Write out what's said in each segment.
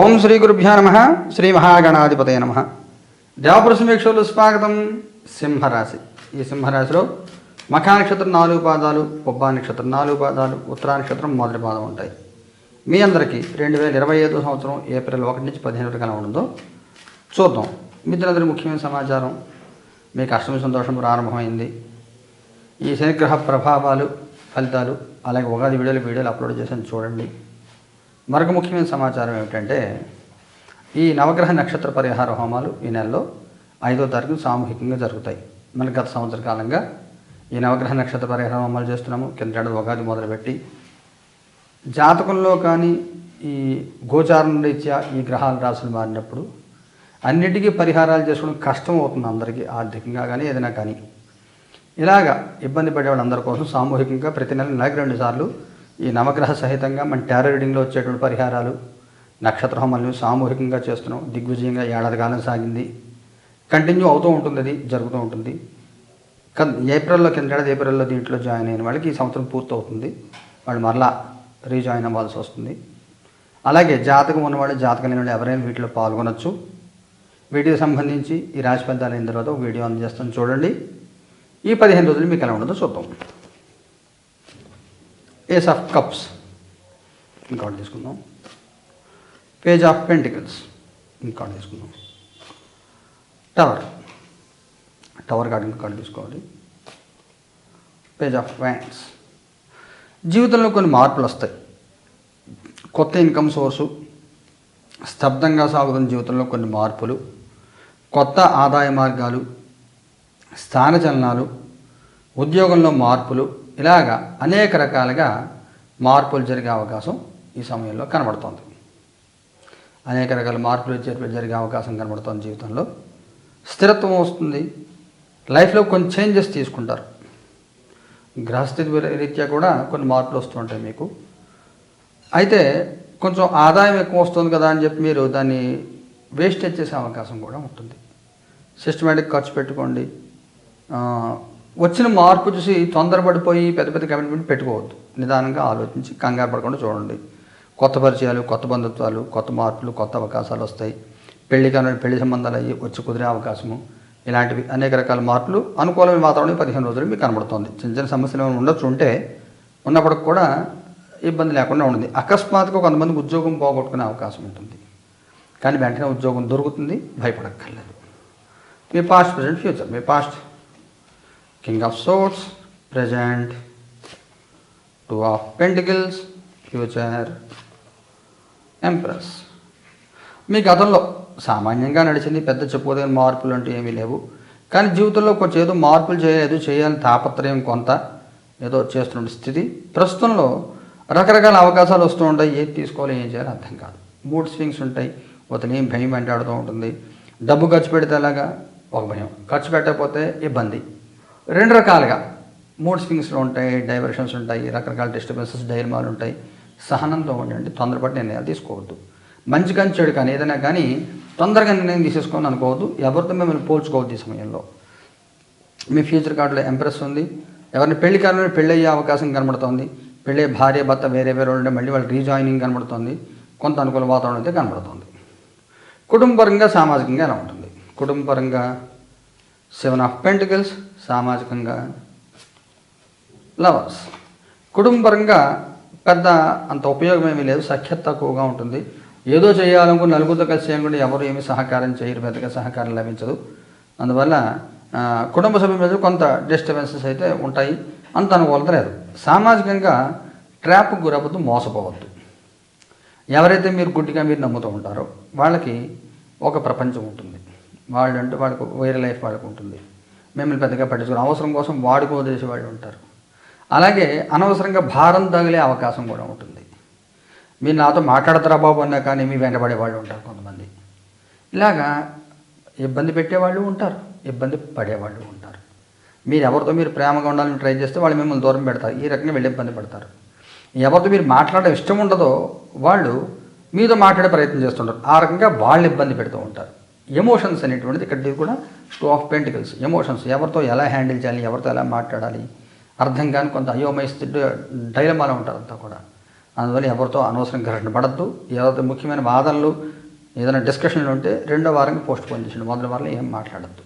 ఓం శ్రీ గురుభ్యో నమ శ్రీ మహాగణాధిపతయ నమ. దేవపుర సమీక్షలు స్వాగతం సింహరాశి. ఈ సింహరాశిలో మఖా నక్షత్రం నాలుగు పాదాలు పొబ్బా నక్షత్రం నాలుగు పాదాలు ఉత్తరా నక్షత్రం మొదటి పాదం ఉంటాయి. మీ అందరికీ రెండు వేల ఇరవై ఐదో సంవత్సరం ఏప్రిల్ ఒకటి నుంచి పదిహేను వరకు ఎలా ఉండదో చూద్దాం. మిత్రులందరి ముఖ్యమైన సమాచారం మీకు అష్టమి సంతోషం ప్రారంభమైంది. ఈ శనిగ్రహ ప్రభావాలు ఫలితాలు అలాగే ఉగాది వీడియోలు వీడియోలు అప్లోడ్ చేసాను చూడండి. మరొక ముఖ్యమైన సమాచారం ఏమిటంటే ఈ నవగ్రహ నక్షత్ర పరిహార హోమాలు ఈ నెలలో ఐదో తారీఖు సామూహికంగా జరుగుతాయి. మన గత సంవత్సర కాలంగా ఈ నవగ్రహ నక్షత్ర పరిహార హోమాలు చేస్తున్నాము. కింద ఉగాది మొదలుపెట్టి జాతకంలో కానీ ఈ గోచారం రీత్యా ఈ గ్రహాల రాశులు మారినప్పుడు అన్నిటికీ పరిహారాలు చేసుకోవడం కష్టం అవుతుంది అందరికీ ఆర్థికంగా కానీ ఏదైనా కానీ. ఇలాగా ఇబ్బంది పడే వాళ్ళందరి కోసం సామూహికంగా ప్రతి నెల నెలకు రెండు సార్లు ఈ నవగ్రహ సహితంగా మన టారో రీడింగ్లో వచ్చేటువంటి పరిహారాలు నక్షత్ర హోమాలను సామూహికంగా చేస్తున్నాం. దిగ్విజయంగా ఏడాది కాలం సాగింది. కంటిన్యూ అవుతూ ఉంటుంది అది జరుగుతూ ఉంటుంది. కన్- ఏప్రిల్లో కిందేడాది ఏప్రిల్లో దీంట్లో జాయిన్ అయిన వాళ్ళకి ఈ సంవత్సరం పూర్తవుతుంది. వాళ్ళు మరలా రీజాయిన్ అవ్వాల్సి వస్తుంది. అలాగే జాతకం ఉన్నవాళ్ళు జాతకం లేని వాళ్ళు ఎవరైనా వీటిలో పాల్గొనొచ్చు. వీటికి సంబంధించి ఈ రాశి ఫలితాలు అయిన తర్వాత ఒక వీడియో అందజేస్తాను. చూడండి. ఈ పదిహేను రోజులు మీకు ఎలా ఉండదో చూద్దాం. ఏస్ ఆఫ్ కప్స్ ఇంకా తీసుకుందాం. పేజ్ ఆఫ్ పెంటికల్స్ ఇంకోటి తీసుకుందాం. టవర్ టవర్ కార్డు ఇంకొకటి తీసుకోవాలి. పేజ్ ఆఫ్ వ్యాండ్స్ జీవితంలో కొన్ని మార్పులు వస్తాయి. కొత్త ఇన్కమ్ సోర్సు స్తబ్దంగా సాగుతున్న జీవితంలో కొన్ని మార్పులు కొత్త ఆదాయ మార్గాలు స్థానచలనాలు ఉద్యోగంలో మార్పులు ఇలాగా అనేక రకాలుగా మార్పులు జరిగే అవకాశం ఈ సమయంలో కనబడుతోంది. అనేక రకాల మార్పులు జరిగే అవకాశం కనబడుతోంది జీవితంలో. స్థిరత్వం వస్తుంది. లైఫ్లో కొన్ని చేంజెస్ తీసుకుంటారు. గ్రహస్థితి రీత్యా కూడా కొన్ని మార్పులు వస్తుంటాయి మీకు. అయితే కొంచెం ఆదాయం ఎక్కువ వస్తుంది కదా అని చెప్పి మీరు దాన్ని వేస్టేజ్ చేసే అవకాశం కూడా ఉంటుంది. సిస్టమేటిక్ ఖర్చు పెట్టుకోండి. వచ్చిన మార్పు చూసి తొందరపడిపోయి పెద్ద పెద్ద కమిట్మెంట్ పెట్టుకోవద్దు. నిదానంగా ఆలోచించి కంగారు పడకుండా చూడండి. కొత్త పరిచయాలు కొత్త బంధుత్వాలు కొత్త మార్పులు కొత్త అవకాశాలు వస్తాయి. పెళ్ళి కానీ పెళ్ళి సంబంధాలు అయ్యి వచ్చి కుదిరే అవకాశము. ఇలాంటివి అనేక రకాల మార్పులు అనుకూలమైన వాతావరణం పదిహేను రోజులు మీకు కనబడుతుంది. చిన్న చిన్న సమస్యలు ఏమైనా ఉండొచ్చు ఉంటే ఉన్నప్పటికి కూడా ఇబ్బంది లేకుండా ఉంటుంది అకస్మాత్తుగా కొంతమందికి ఉద్యోగం పోగొట్టుకునే అవకాశం ఉంటుంది. కానీ వెంటనే ఉద్యోగం దొరుకుతుంది. భయపడక్కర్లేదు. మీ past present future. Me past king of swords present two of pentacles future empress మీ గతంలో సామాన్యంగా నడిచింది పెద్ద చెప్పుకోదగిన మార్పులు అంటూ ఏమీ లేవు. కానీ జీవితంలో కొంచెం ఏదో మార్పులు చేయలేదు చేయాలని తాపత్రయం కొంత ఏదో చేస్తున్న స్థితి. ప్రస్తుతంలో రకరకాల అవకాశాలు వస్తూ ఉంటాయి. ఏది తీసుకోవాలి ఏం చేయాలో అర్థం కాదు. మూడ్ స్వింగ్స్ ఉంటాయి. ఉదయం భయం వెంటాడుతూ ఉంటుంది. డబ్బు ఖర్చు పెడితే ఎలాగా? ఒక భయం. ఖర్చు పెట్టకపోతే ఇబ్బంది. రెండు రకాలుగా. మూడ్ స్వింగ్స్లో ఉంటాయి డైవర్షన్స్ ఉంటాయి రకరకాల డిస్టర్బెన్సెస్ డైర్మాలు ఉంటాయి. సహనంతో ఉండండి తొందరపడి నిర్ణయాలు తీసుకోవద్దు. మంచి కానీ చెడు కానీ ఏదైనా కానీ తొందరగా నిర్ణయం తీసేసుకోని అనుకోవద్దు. ఎవరితో మిమ్మల్ని పోల్చుకోవద్దు ఈ సమయంలో. మీ ఫ్యూచర్ కార్డులో ఎంప్రెస్ ఉంది. ఎవరిని పెళ్ళి కాలంలో పెళ్ళి అయ్యే అవకాశం కనబడుతోంది. పెళ్ళి భార్య భర్త వేరే వేరే ఉంటే మళ్ళీ వాళ్ళు రీజాయినింగ్ కనబడుతోంది. కొంత అనుకూల వాతావరణం అయితే కనబడుతోంది. కుటుంబపరంగా సామాజికంగా ఎలా ఉంటుంది? కుటుంబపరంగా సెవెన్ ఆఫ్ పెంటికల్స్. సామాజికంగా లవర్స్. కుటుంబపరంగా పెద్ద అంత ఉపయోగం ఏమీ లేదు సఖ్యత తక్కువగా ఉంటుంది. ఏదో చేయాలనుకుని నలుగురితో కలిసి చేయకుండా ఎవరు ఏమీ సహకారం చేయరు పెద్దగా సహకారం లభించదు. అందువల్ల కుటుంబ సభ్యుల మీద కొంత డిస్టర్బెన్సెస్ అయితే ఉంటాయి. అంత అనుకూలత లేదు. సామాజికంగా ట్రాప్కు గురవద్దు మోసపోవద్దు. ఎవరైతే మీరు గుడ్డిగా మీరు నమ్ముతూ ఉంటారో వాళ్ళకి ఒక ప్రపంచం ఉంటుంది. వాళ్ళంటే వాళ్ళకు వేరే లైఫ్ వాళ్ళకు ఉంటుంది. మిమ్మల్ని పెద్దగా పట్టించుకుని అవసరం కోసం వాడుకో వాళ్ళు ఉంటారు. అలాగే అనవసరంగా భారం తగిలే అవకాశం కూడా ఉంటుంది. మీరు నాతో మాట్లాడతారా బాబు అన్నా కానీ మీ వెంటబడే వాళ్ళు ఉంటారు కొంతమంది. ఇలాగా ఇబ్బంది పెట్టేవాళ్ళు ఉంటారు. ఇబ్బంది పడేవాళ్ళు ఉంటారు. మీరు ఎవరితో మీరు ప్రేమగా ఉండాలని ట్రై చేస్తే వాళ్ళు మిమ్మల్ని దూరం పెడతారు. ఈ రకంగా వెళ్ళి ఇబ్బంది పడతారు. ఎవరితో మీరు మాట్లాడడం ఇష్టం ఉండదో వాళ్ళు మీతో మాట్లాడే ప్రయత్నం చేస్తుంటారు. ఆ రకంగా వాళ్ళు ఇబ్బంది పెడుతూ ఉంటారు. ఎమోషన్స్ అనేటువంటిది ఇక్కడ కూడా స్టో ఆఫ్ పెంటికల్స్. ఎమోషన్స్ ఎవరితో ఎలా హ్యాండిల్ చేయాలి ఎవరితో ఎలా మాట్లాడాలి అర్థం కాని కొంత అయోమయ స్థితి డైలమాలో ఉంటారు అంతా కూడా. అందువల్ల ఎవరితో అనవసరం ఘర్షణ పడద్దు. ఏదైతే ముఖ్యమైన వాదనలు ఏదైనా డిస్కషన్లు ఉంటే రెండో వారంకి పోస్ట్ పోన్ చేసిండు మొదటి వారంలో ఏం మాట్లాడద్దు.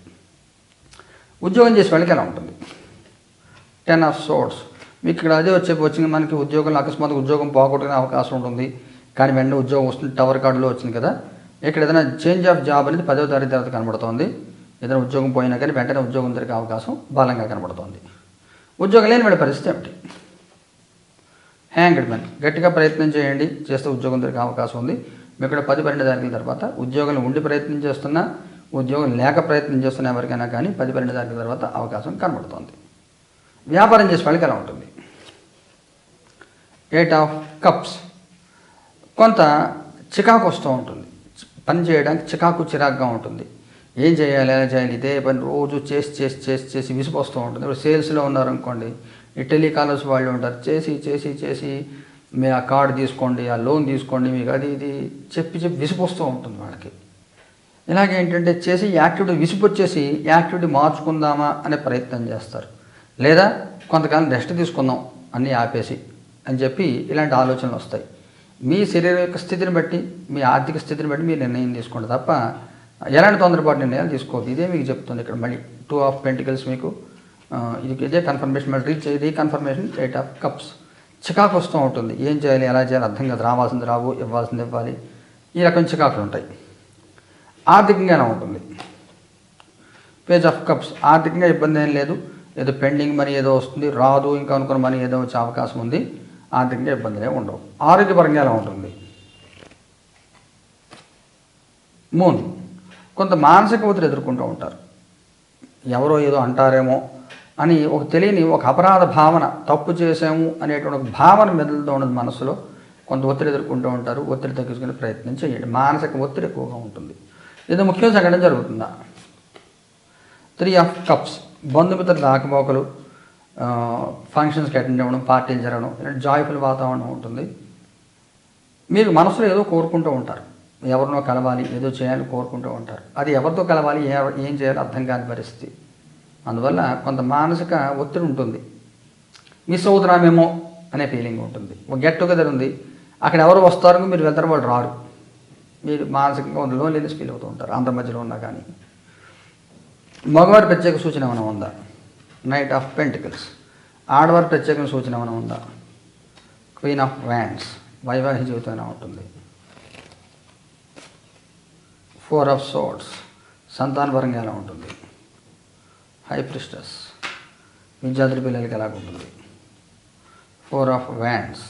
ఉద్యోగం చేసే వాళ్ళకి ఎలా ఉంటుంది? టెన్ ఆఫ్ సోర్స్ మీకు ఇక్కడ అదే వచ్చే వచ్చింది మనకి ఉద్యోగంలో అకస్మాత్తుగా ఉద్యోగం పోగొట్టుకునే అవకాశం ఉంటుంది. కానీ వెంటనే ఉద్యోగం వస్తుంది టవర్ కార్డులో వచ్చింది కదా. ఇక్కడ ఏదైనా చేంజ్ ఆఫ్ జాబ్ అనేది పదవ తారీఖు తర్వాత కనబడుతోంది. ఏదైనా ఉద్యోగం పోయినా కానీ వెంటనే ఉద్యోగం దొరికే అవకాశం బలంగా కనబడుతోంది. ఉద్యోగం లేని వాడి పరిస్థితి ఏమిటి? హ్యాంగ్డ్ మ్యాన్ గట్టిగా ప్రయత్నం చేయండి. చేస్తే ఉద్యోగం దొరికే అవకాశం ఉంది. మీకు ఇక్కడ పది పన్నెండు తారీఖుల తర్వాత ఉద్యోగం ఉండి ప్రయత్నం చేస్తున్నా ఉద్యోగం లేక ప్రయత్నం చేస్తున్న ఎవరికైనా కానీ పది పన్నెండు తారీఖుల తర్వాత అవకాశం కనబడుతోంది. వ్యాపారం చేసే వాళ్ళకి ఎలా ఉంటుంది? ఎయిట్ ఆఫ్ కప్స్ కొంత చికాకు వస్తూ ఉంటుంది. పని చేయడానికి చికాకు చిరాకుగా ఉంటుంది. ఏం చేయాలి ఎలా చేయాలి? ఇదే పని రోజు చేసి చేసి చేసి చేసి విసిపోస్తూ ఉంటుంది. ఇప్పుడు సేల్స్లో ఉన్నారనుకోండి ఈ టెలికాలర్స్ వాళ్ళు ఉంటారు చేసి చేసి చేసి మీ ఆ కార్డు తీసుకోండి ఆ లోన్ తీసుకోండి మీకు అది ఇది చెప్పి చెప్పి విసిపోస్తూ ఉంటుంది వాళ్ళకి. ఇలాగే ఏంటంటే చేసి యాక్టివిటీ విసిపొచ్చేసి యాక్టివిటీ మార్చుకుందామా అనే ప్రయత్నం చేస్తారు. లేదా కొంతకాలం రెస్ట్ తీసుకుందాం అన్నీ ఆపేసి అని చెప్పి ఇలాంటి ఆలోచనలు వస్తాయి. మీ శరీరం యొక్క స్థితిని బట్టి మీ ఆర్థిక స్థితిని బట్టి మీరు నిర్ణయం తీసుకోండి తప్ప ఎలాంటి తొందరపాటు నిర్ణయాలు తీసుకోవద్దు. ఇదే మీకు చెప్తుంది ఇక్కడ మళ్ళీ టూ ఆఫ్ పెంటికల్స్ మీకు. ఇది ఇదే కన్ఫర్మేషన్ మళ్ళీ reach reconfirmation eight of cups చికాకు వస్తూ ఉంటుంది. ఏం చేయాలి ఎలా చేయాలి అర్థం కాదు. రావాల్సింది రావు ఇవ్వాల్సింది ఇవ్వాలి. ఈ రకం చికాకులు ఉంటాయి. ఆర్థికంగా ఎలా ఉంటుంది. పేజ్ ఆఫ్ కప్స్ ఆర్థికంగా ఇబ్బంది ఏం లేదు. ఏదో పెండింగ్ మనీ ఏదో వస్తుంది. రాదు ఇంకా అనుకున్న మనీ ఏదో వచ్చే అవకాశం ఉంది. ఆర్థికంగా ఇబ్బందులే ఉండవు. ఆరోగ్యపరంగా ఎలా ఉంటుంది? మూన్. కొంత మానసిక ఒత్తిడి ఎదుర్కొంటూ ఉంటారు. ఎవరో ఏదో అంటారేమో అని ఒక తెలియని ఒక అపరాధ భావన తప్పు చేసాము అనేటువంటి ఒక భావన మెదులుతూ ఉన్నది మనసులో కొంత ఒత్తిడి ఎదుర్కొంటూ ఉంటారు. ఒత్తిడి తగ్గించుకునే ప్రయత్నం చేయండి. మానసిక ఒత్తిడి ఎక్కువగా ఉంటుంది. ఏదో ముఖ్యమైన సంఘటన జరుగుతుందా? త్రీ ఆఫ్ కప్స్ బంధుమిత్రుల రాకపోకలు ఫంక్షన్స్కి అటెండ్ అవ్వడం పార్టీలు జరగడం ఇలాంటి జాయ్ఫుల్ వాతావరణం ఉంటుంది. మీరు మనసులో ఏదో కోరుకుంటూ ఉంటారు. ఎవరినో కలవాలి ఏదో చేయాలని కోరుకుంటూ ఉంటారు. అది ఎవరితో కలవాలి ఏం చేయాలో అర్థం కాని పరిస్థితి. అందువల్ల కొంత మానసిక ఒత్తిడి ఉంటుంది. మిస్ అవుతున్నామేమో అనే ఫీలింగ్ ఉంటుంది. ఒక గెట్ టుగెదర్ ఉంది. అక్కడ ఎవరు వస్తారో మీరు వెళ్తారు వాళ్ళు రారు. మీరు మానసికంగా లోన్లీనెస్ ఫీల్ అవుతూ ఉంటారు. అందరి మధ్యలో ఉన్నా కానీ. మగవారి ప్రత్యేక సూచన ఏమైనా ఉందా? నైట్ ఆఫ్ పెంటికల్స్ ఆడవారి ప్రత్యేకమైన సూచన ఏమైనా ఉందా? క్వీన్ ఆఫ్ వ్యాండ్స్ వైవాహిక జీవితం ఎలా ఉంటుంది? ఫోర్ ఆఫ్ సోట్స్ సంతానపరంగా ఎలా ఉంటుంది? హై ప్రిస్టస్ విద్యార్థుల పిల్లలకి ఎలా ఉంటుంది? ఫోర్ ఆఫ్ వ్యాండ్స్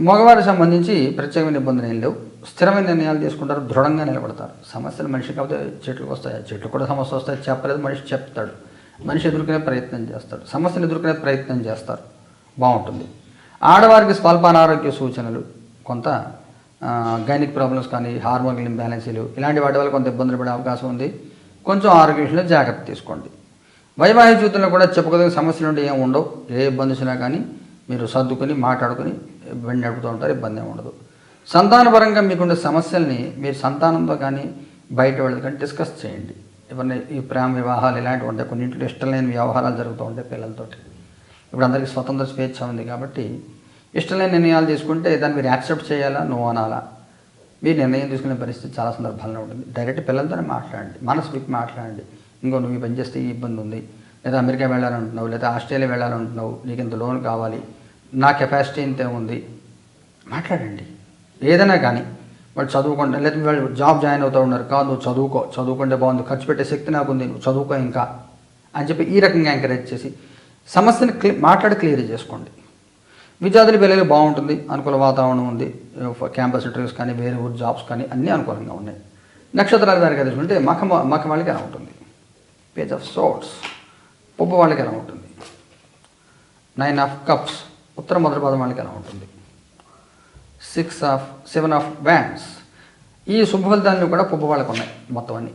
మగవారికి సంబంధించి ప్రత్యేకమైన ఇబ్బందులు ఏం లేవు. స్థిరమైన నిర్ణయాలు తీసుకుంటారు. దృఢంగా నిలబడతారు. సమస్యలు మనిషి కాకపోతే చెట్లు వస్తాయి. ఆ చెట్లు కూడా సమస్య వస్తాయి. చెప్పలేదు. మనిషి చెప్తాడు. మనిషి ఎదుర్కొనే ప్రయత్నం చేస్తాడు. సమస్యను ఎదుర్కొనే ప్రయత్నం చేస్తారు. బాగుంటుంది. ఆడవారికి స్వల్ప అనారోగ్య సూచనలు కొంత గైనిక్ ప్రాబ్లమ్స్ కానీ హార్మోనల్ ఇంబ్యాలెన్సీలు ఇలాంటి వాటి వల్ల కొంత ఇబ్బందులు పడే అవకాశం ఉంది. కొంచెం ఆరోగ్య విషయంలో జాగ్రత్త తీసుకోండి. వైవాహిక జీవితంలో కూడా చెప్పుకోదగిన సమస్యలు ఉంటే ఏం ఉండవు. ఏ ఇబ్బంది వచ్చినా కానీ మీరు సర్దుకొని మాట్లాడుకొని బండి నడుపుతూ ఉంటారు. ఇబ్బంది ఏమి ఉండదు. సంతానపరంగా మీకుండే సమస్యల్ని మీరు సంతానంతో కానీ బయట వాళ్ళతో కానీ డిస్కస్ చేయండి. ఇవన్నీ ఈ ప్రేమ వివాహాలు ఇలాంటివి ఉంటాయి. కొన్నింటిలో ఇష్టం లేని వ్యవహారాలు జరుగుతూ ఉంటాయి పిల్లలతోటి. ఇప్పుడు అందరికీ స్వతంత్ర స్వేచ్ఛ ఉంది కాబట్టి ఇష్టం లేని నిర్ణయాలు తీసుకుంటే దాన్ని మీరు యాక్సెప్ట్ చేయాలా? నువ్వు అనాలా? మీరు నిర్ణయం తీసుకునే పరిస్థితి చాలా సందర్భాల్లో ఉంటుంది. డైరెక్ట్ పిల్లలతోనే మాట్లాడండి. మనసు విప్పి మాట్లాడండి. ఇంకో నువ్వు ఈ పని చేస్తే ఈ ఇబ్బంది ఉంది. లేదా అమెరికా వెళ్ళాలంటున్నావు లేదా ఆస్ట్రేలియా వెళ్ళాలంటున్నావు నీకు ఇంత లోన్ కావాలి నా కెపాసిటీ ఇంతే ఉంది. మాట్లాడండి. ఏదైనా కానీ వాడు చదువుకుంటా లేదా వాళ్ళు జాబ్ జాయిన్ అవుతూ ఉన్నారు. కాదు నువ్వు చదువుకో చదువుకుంటే బాగుంది ఖర్చు పెట్టే శక్తి నాకు ఉంది నువ్వు చదువుకో ఇంకా అని చెప్పి ఈ రకంగా ఎంకరేజ్ చేసి సమస్యని క్లి మాట్లాడి క్లియర్ చేసుకోండి. విద్యార్థుల పిల్లలు బాగుంటుంది అనుకూల వాతావరణం ఉంది క్యాంపస్ ఇంటర్వ్యూస్ కానీ వేరే ఊరు జాబ్స్ కానీ అన్నీ అనుకూలంగా ఉన్నాయి. నక్షత్రాల వారికి తీసుకుంటే మఖమ మఖ వాళ్ళకి ఎలా ఉంటుంది? పేజ్ ఆఫ్ సోట్స్ పుబ్బ వాళ్ళకి ఎలా ఉంటుంది? నైన్ ఆఫ్ కప్స్ ఉత్తర మొదటి పదం వాళ్ళకి ఎలా ఉంటుంది? Six of seven of wands ఈ శుభ కూడా పుబ్బ వాళ్ళకు ఉన్నాయి మొత్తం అన్ని.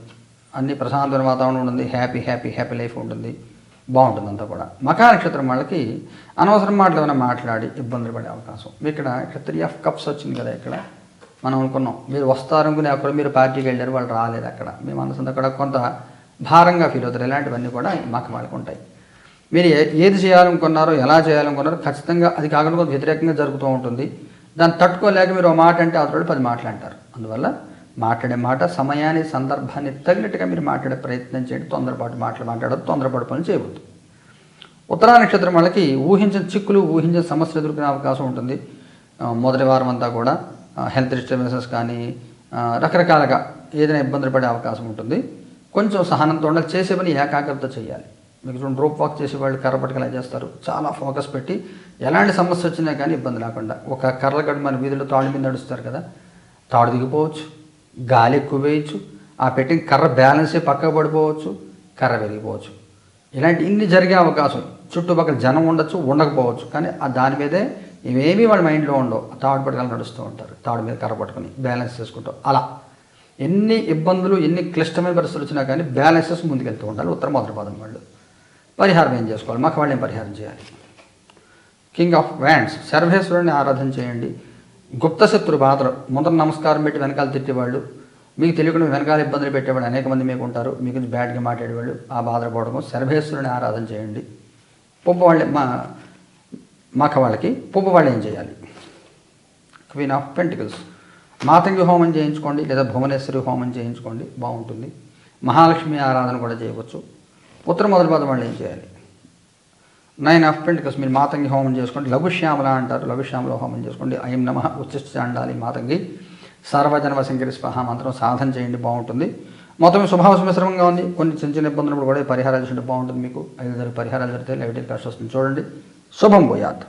అన్ని ప్రశాంతమైన వాతావరణం ఉంటుంది హ్యాపీ హ్యాపీ హ్యాపీ లైఫ్ ఉంటుంది బాగుంటుంది అంతా కూడా. మకా నక్షత్రం వాళ్ళకి అనవసరం మాటలు ఏమైనా మాట్లాడి ఇబ్బందులు పడే అవకాశం. ఇక్కడ ఇక్కడ త్రీ ఆఫ్ కప్స్ వచ్చింది కదా ఇక్కడ. మనం అనుకున్నాం మీరు వస్తారనుకునే అక్కడ మీరు పార్టీకి వెళ్ళారు వాళ్ళు రాలేదు అక్కడ. మీ మనసు అంతా కూడా కొంత భారంగా ఫీల్ అవుతారు ఇలాంటివన్నీ కూడా మక వాళ్ళకు ఉంటాయి. మీరు ఏది చేయాలనుకున్నారో ఎలా చేయాలనుకున్నారో ఖచ్చితంగా అది కాకుండా వ్యతిరేకంగా జరుగుతూ ఉంటుంది. దాన్ని తట్టుకోలేక మీరు ఒక మాట అంటే అవతల పది మాటలు అంటారు. అందువల్ల మాట్లాడే మాట సమయాన్ని సందర్భాన్ని తగినట్టుగా మీరు మాట్లాడే ప్రయత్నం చేయండి. తొందరపాటు మాటలు మాట్లాడదు తొందరపాటు పనులు చేయవద్దు. ఉత్తరా నక్షత్రం వాళ్ళకి ఊహించిన చిక్కులు ఊహించిన సమస్యలు ఎదుర్కొనే అవకాశం ఉంటుంది. మొదటి వారం అంతా కూడా హెల్త్ డిస్టర్బెన్సెస్ కానీ రకరకాలుగా ఏదైనా ఇబ్బందులు పడే అవకాశం ఉంటుంది. కొంచెం సహనంతో ఉండాలి చేసే పని ఏకాగ్రత చేయాలి. మీరు చూడండి రోప్ వాక్ చేసే వాళ్ళు కర్ర పట్టుకలా చేస్తారు? చాలా ఫోకస్ పెట్టి ఎలాంటి సమస్య వచ్చినా కానీ ఇబ్బంది లేకుండా. ఒక కర్ర గడు మన వీధిలో తాడు మీద నడుస్తారు కదా తాడు దిగిపోవచ్చు గాలి ఎక్కువ వేయచ్చు ఆ పెట్టిన కర్ర బ్యాలెన్సే పక్కకు పడిపోవచ్చు కర్ర పెరిగిపోవచ్చు ఇలాంటి ఇన్ని జరిగే అవకాశం చుట్టుపక్కల జనం ఉండొచ్చు ఉండకపోవచ్చు కానీ ఆ దాని మీదే ఇవేమీ వాళ్ళ మైండ్లో ఉండవు. తాడు పట్టుకొని నడుస్తూ ఉంటారు తాడు మీద కర్ర పట్టుకొని బ్యాలెన్స్ చేసుకుంటాం. అలా ఎన్ని ఇబ్బందులు ఎన్ని క్లిష్టమైన పరిస్థితులు వచ్చినా కానీ బ్యాలెన్స్ ముందుకెళ్తూ ఉండాలి. ఉత్తర మొదటి పదం వాళ్ళు. పరిహారం ఏం చేసుకోవాలి? మఖవాళ్ళని పరిహారం చేయాలి? కింగ్ ఆఫ్ వ్యాండ్స్ సర్వేశ్వరుని ఆరాధన చేయండి. గుప్త పాత్ర బాధలు ముందర నమస్కారం పెట్టి వెనకాల తిట్టేవాళ్ళు మీకు తెలియకుండా వెనకాల ఇబ్బందులు పెట్టేవాళ్ళు అనేక మంది మీకు ఉంటారు. మీకు బ్యాడ్గా మాట్లాడేవాళ్ళు ఆ బాధపడము సర్వేశ్వరుని ఆరాధన చేయండి. పుబ్బ వాళ్ళ మా మాక వాళ్ళకి పుబ్బ వాళ్ళు ఏం చేయాలి? క్వీన్ ఆఫ్ పెంటికల్స్ మాతంగి హోమం చేయించుకోండి లేదా భువనేశ్వరి హోమం చేయించుకోండి. బాగుంటుంది. మహాలక్ష్మి ఆరాధన కూడా చేయవచ్చు. ఉత్తర మొదటి పదం వాళ్ళు ఏం చేయాలి? నైన్ ఆఫ్ పెంటికల్స్ మీరు మాతంగి హోమం చేసుకోండి. లఘుశ్యామల అంటారు. లఘుశ్యామల హోమం చేసుకోండి. ఐం నమ ఉచ్చిష్ట అండాలి మాతంగి. సర్వజన్మ శంకరి స్పహ మంత్రం సాధన చేయండి బాగుంటుంది. మొత్తం స్వభావ మిశ్రమంగా ఉంది. కొన్ని చిన్న చిన్న ఇబ్బందులు కూడా పరిహారాలు చేసినట్టు బాగుంటుంది మీకు. ఐదు పరిహారాలు జరిగితే లైట్ కలిసి వస్తుంది. చూడండి. శుభం పోయాత్